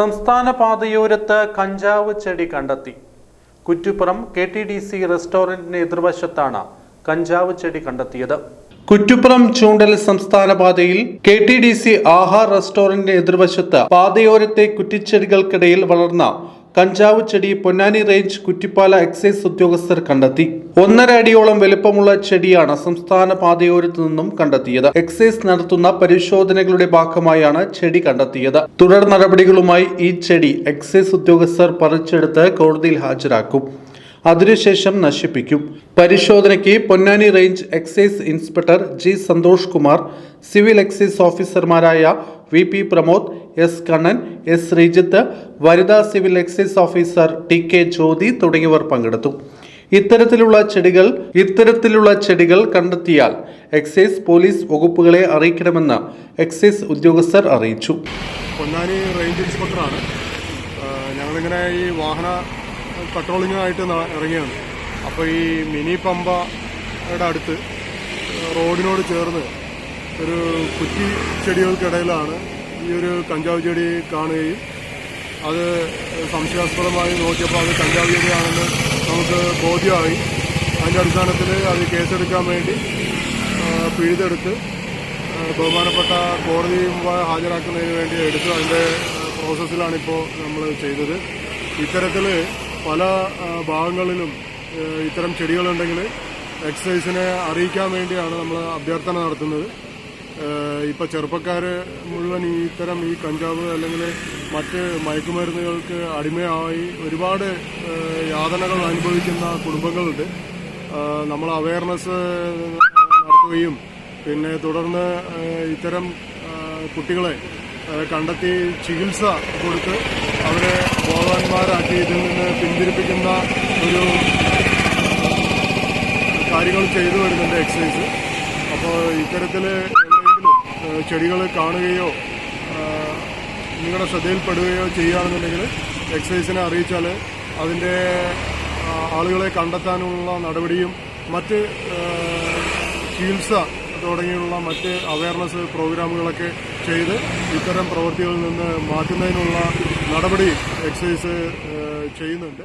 സംസ്ഥാന പാതയോരത്ത് കഞ്ചാവ് ചെടി കണ്ടെത്തി. Kuttippuram K T D C റെസ്റ്റോറന്റിന് എതിർവശത്താണ് കഞ്ചാവ് ചെടി കണ്ടെത്തിയത്. കുറ്റിപ്പുറം ചൂണ്ടൽ സംസ്ഥാന പാതയിൽ K T D C Aahaar റെസ്റ്റോറന്റിന് എതിർവശത്ത് പാതയോരത്തെ കുറ്റിച്ചെടികൾക്കിടയിൽ വളർന്ന കഞ്ചാവ് ചെടി പൊന്നാനി റേഞ്ച് കുറ്റിപ്പാല എക്സൈസ് ഉദ്യോഗസ്ഥർ കണ്ടെത്തി. ഒന്നര അടിയോളം വലുപ്പമുള്ള ചെടിയാണ് സംസ്ഥാന പാതയോരത്ത് നിന്നും കണ്ടെത്തിയത്. എക്സൈസ് നടത്തുന്ന പരിശോധനകളുടെ ഭാഗമായാണ് ചെടി കണ്ടെത്തിയത്. തുടർ നടപടികളുമായി ഈ ചെടി എക്സൈസ് ഉദ്യോഗസ്ഥർ പറിച്ചെടുത്ത് കോടതിയിൽ ഹാജരാക്കും. അതിനുശേഷം നശിപ്പിക്കും. പരിശോധനയ്ക്ക് Ponnani range excise inspector G Santhosh Kumar civil excise ഓഫീസർമാരായ V P Pramod S Kannan S Sreejith വനിതാ civil excise officer T K Jyothi തുടങ്ങിയവർ പങ്കെടുത്തു. ഇത്തരത്തിലുള്ള ചെടികൾ ഇത്തരത്തിലുള്ള ചെടികൾ കണ്ടെത്തിയാൽ എക്സൈസ് പോലീസ് വകുപ്പുകളെ അറിയിക്കണമെന്ന് എക്സൈസ് ഉദ്യോഗസ്ഥർ അറിയിച്ചു. പൊന്നാനി റേഞ്ച് ഇൻസ്പെക്ടറാണ്. ഞങ്ങളിങ്ങനെ ഈ വാഹന പട്രോളിങ്ങായിട്ട് ഇറങ്ങിയാണ്. അപ്പോൾ ഈ മിനി പമ്പയുടെ അടുത്ത് റോഡിനോട് ചേർന്ന് ഒരു കുറ്റി ചെടികൾക്കിടയിലാണ് ഈ ഒരു കഞ്ചാവ് ചെടി കാണുകയും അത് സംശയാസ്പദമായി നോക്കിയപ്പോൾ അത് കഞ്ചാവ് ചെടിയാണെന്ന് നമുക്ക് ബോധ്യമായി. അതിന്റെ അടിസ്ഥാനത്തിൽ അത് കേസെടുക്കാൻ വേണ്ടി പിഴുതെടുത്ത് ബഹുമാനപ്പെട്ട കോടതി ഹാജരാക്കുന്നതിന് വേണ്ടി എടുത്തു അതിന്റെ പ്രോസസ്സിലാണിപ്പോൾ നമ്മൾ ചെയ്തത്. ഇത്തരത്തിൽ പല ഭാഗങ്ങളിലും ഇത്തരം ചെടികളുണ്ടെങ്കിൽ എക്സൈസിനെ അറിയിക്കാൻ വേണ്ടിയാണ് നമ്മൾ അഭ്യർത്ഥന നടത്തുന്നത്. ഇപ്പോൾ ചെറുപ്പക്കാർ മുഴുവൻ ഈ ഇത്തരം ഈ കഞ്ചാവ് അല്ലെങ്കിൽ മറ്റ് മയക്കുമരുന്നുകൾക്ക് അടിമയായി ഒരുപാട് യാതനകൾ അനുഭവിക്കുന്ന കുടുംബങ്ങളുണ്ട്. നമ്മൾ അവയർനെസ് നടത്തുകയും പിന്നെ തുടർന്ന് ഇത്തരം കുട്ടികളെ കണ്ടെത്തി ചികിത്സ കൊടുത്ത് അവരെ ബോധവാന്മാരാക്കി ഇതിൽ നിന്ന് പിന്തിരിപ്പിക്കുന്ന ഒരു കാര്യങ്ങൾ ചെയ്തു വരുന്നുണ്ട് എക്സൈസ്. അപ്പോൾ ഇത്തരത്തിൽ ചെടികൾ കാണുകയോ നിങ്ങളുടെ ശ്രദ്ധയിൽപ്പെടുകയോ ചെയ്യുകയാണെന്നുണ്ടെങ്കിൽ എക്സൈസിനെ അറിയിച്ചാൽ അതിന്റെ ആളുകളെ കണ്ടെത്താനുള്ള നടപടിയും മറ്റ് ചികിത്സ തുടങ്ങിയുള്ള മറ്റ് അവയർനെസ് പ്രോഗ്രാമുകളൊക്കെ ചെയ്ത് ഇത്തരം പ്രവൃത്തികളിൽ നിന്ന് മാറ്റുന്നതിനുള്ള നടപടി എക്സൈസ് ചെയ്യുന്നുണ്ട്.